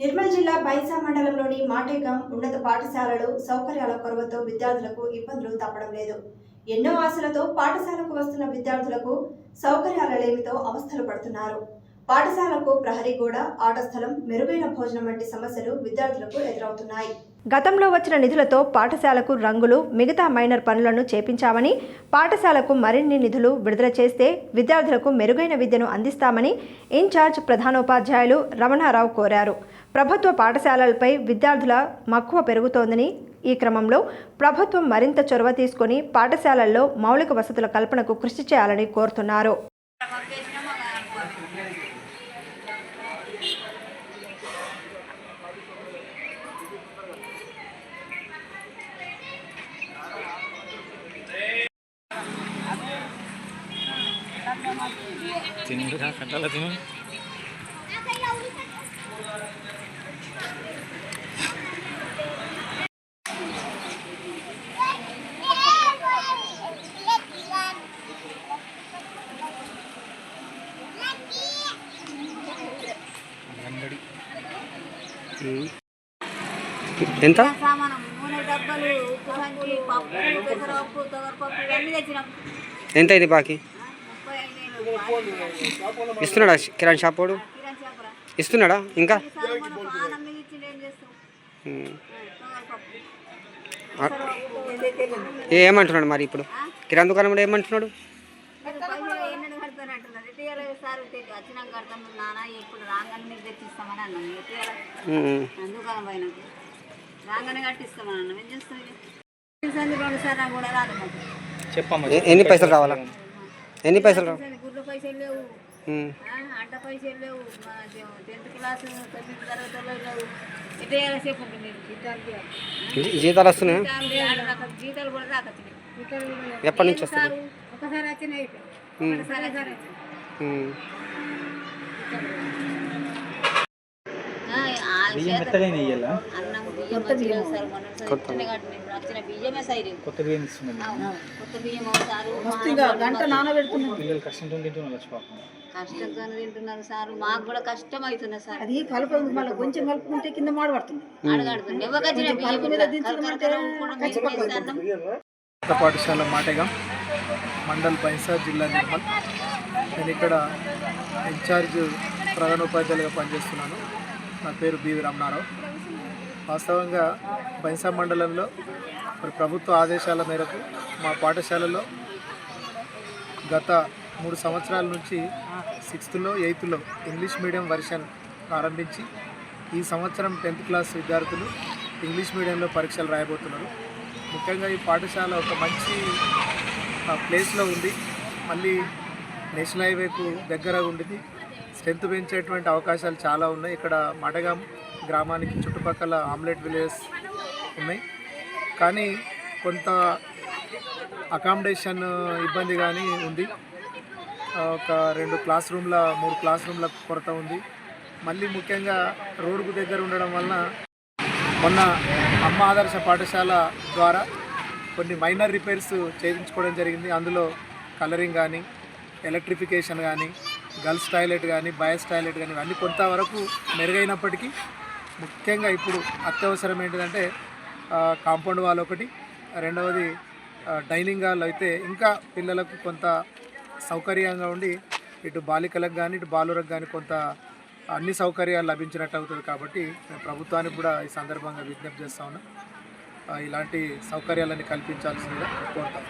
నిర్మల్ జిల్లా బైసా మండలంలోని మాటేగాం ఉన్నత పాఠశాలలు సౌకర్యాల కొరవతో విద్యార్థులకు ఇబ్బందులు తప్పడం లేదు. ఎన్నో ఆశలతో పాఠశాలకు వస్తున్న విద్యార్థులకు సౌకర్యాల లేమితో అవస్థలు పడుతున్నారు. పాఠశాలకు ప్రహరీ గోడ ఆట స్థలం మెరుగైన భోజనం వంటి సమస్యలు విద్యార్థులకు ఎదురవుతున్నాయి. గతంలో వచ్చిన నిధులతో పాఠశాలకు రంగులు మిగతా మైనర్ పనులను చేపించామని పాఠశాలకు మరిన్ని నిధులు విడుదల చేస్తే విద్యార్థులకు మెరుగైన విద్యను అందిస్తామని ఇన్ఛార్జ్ ప్రధానోపాధ్యాయులు రమణారావు కోరారు. ప్రభుత్వ పాఠశాలలపై విద్యార్థుల మక్కువ పెరుగుతోందని ఈ క్రమంలో ప్రభుత్వం మరింత చొరవ తీసుకొని పాఠశాలల్లో మౌలిక వసతుల కల్పనకు కృషి చేయాలని కోరుతున్నారు. తిను కట్టాల తిను. ఎంత ఎంత? అయింది బాకీ? ఇస్తున్నాడా కిరాణ్ షాప్ వాడు? ఇస్తున్నాడా ఇంకా? ఏమంటున్నాడు మరి ఇప్పుడు? కిరాణ్ దుకాణం కూడా ఏమంటున్నాడు మీరు పైసలు ఎన్నడు కడతాను సార్ వచ్చినాక కడతాను నాన్న ఇప్పుడు రాగానే మీకు తెచ్చిస్తామని రాగానే కట్టిస్తామని అన్నాం. ఏం కూడా రాదు చెప్పమ్మా ఎన్ని పైసలు రావాలా ఎన్ని పైసలు రావు? గుడ్ల పైసలు లేవు. ఉమ్. ఆ, అంట పైసలు లేవు. మా జ- టెన్త్ క్లాస్ తొమ్మిది లేవు. ఇదే సేపు జీతాలు వస్తున్నాయా? జీతాలు కూడా రాకొచ్చినాయి. ఎప్పటి నుంచి వస్తుంది సారు ఒకసారి వచ్చినాయి. ఉమ్. ఒకసారి బియ్యం ఇయ్యాలా? బియ్యం. కొత్త. బియ్యం ఇస్తున్నది పిల్లలు కష్టంతో తింటున్నారు వచ్చి పాపం. కష్టంతో తింటున్నారు సారు. మాకు కూడా కష్టం అవుతున్నది సార్. అది మళ్ళీ కొంచెం కలుపుకుంటే కింద పాఠశాల మాటెగం మండల్ బైన్సా జిల్లా నిర్మల్. నేను ఇక్కడ ఇన్ఛార్జ్ ప్రధానోపాధ్యాయులుగా పనిచేస్తున్నాను. నా పేరు బివి రమణారావు వాస్తవంగా బైన్సా మండలంలో మరి ప్రభుత్వ ఆదేశాల మేరకు మా పాఠశాలలో గత మూడు సంవత్సరాల నుంచి సిక్స్త్లో ఎయిత్లో ఇంగ్లీష్ మీడియం వర్షన్ ప్రారంభించి ఈ సంవత్సరం టెన్త్ క్లాస్ విద్యార్థులు ఇంగ్లీష్ మీడియంలో పరీక్షలు రాయబోతున్నారు. ముఖ్యంగా ఈ పాఠశాల ఒక మంచి ప్లేస్లో ఉంది మళ్ళీ నేషనల్ హైవేకు దగ్గర ఉండేది స్ట్రెంత్ పెంచేటువంటి అవకాశాలు చాలా ఉన్నాయి. ఇక్కడ మడగాం గ్రామానికి చుట్టుపక్కల ఆమ్లెట్ విలేజెస్ ఉన్నాయి. కానీ కొంత అకామిడేషన్ ఇబ్బంది కానీ ఉంది. ఒక రెండు క్లాస్ రూమ్ల మూడు క్లాస్ రూమ్ల కొరత ఉంది. మళ్ళీ ముఖ్యంగా రోడ్కు దగ్గర ఉండడం వలన మొన్న అమ్మ ఆదర్శ పాఠశాల ద్వారా కొన్ని మైనర్ రిపేర్స్ చేయించుకోవడం జరిగింది. అందులో కలరింగ్ కానీ ఎలక్ట్రిఫికేషన్ కానీ గర్ల్స్ టాయిలెట్ కానీ బాయ్స్ టాయిలెట్ కానీ ఇవన్నీ కొంతవరకు మెరుగైనప్పటికీ ముఖ్యంగా ఇప్పుడు అత్యవసరం ఏంటిదంటే కాంపౌండ్ వాల్ ఒకటి రెండవది డైనింగ్ హాల్ అయితే ఇంకా పిల్లలకు కొంత సౌకర్యంగా ఉండి ఇటు బాలికలకు కానీ ఇటు బాలురకు కానీ కొంత అన్ని సౌకర్యాలు లభించినట్టు అవుతుంది కాబట్టి ప్రభుత్వానికి కూడా ఈ సందర్భంగా విజ్ఞప్తి చేస్తా ఉన్నా. ఇలాంటి సౌకర్యాలన్నీ కల్పించాల్సిందిగా కోరుతాం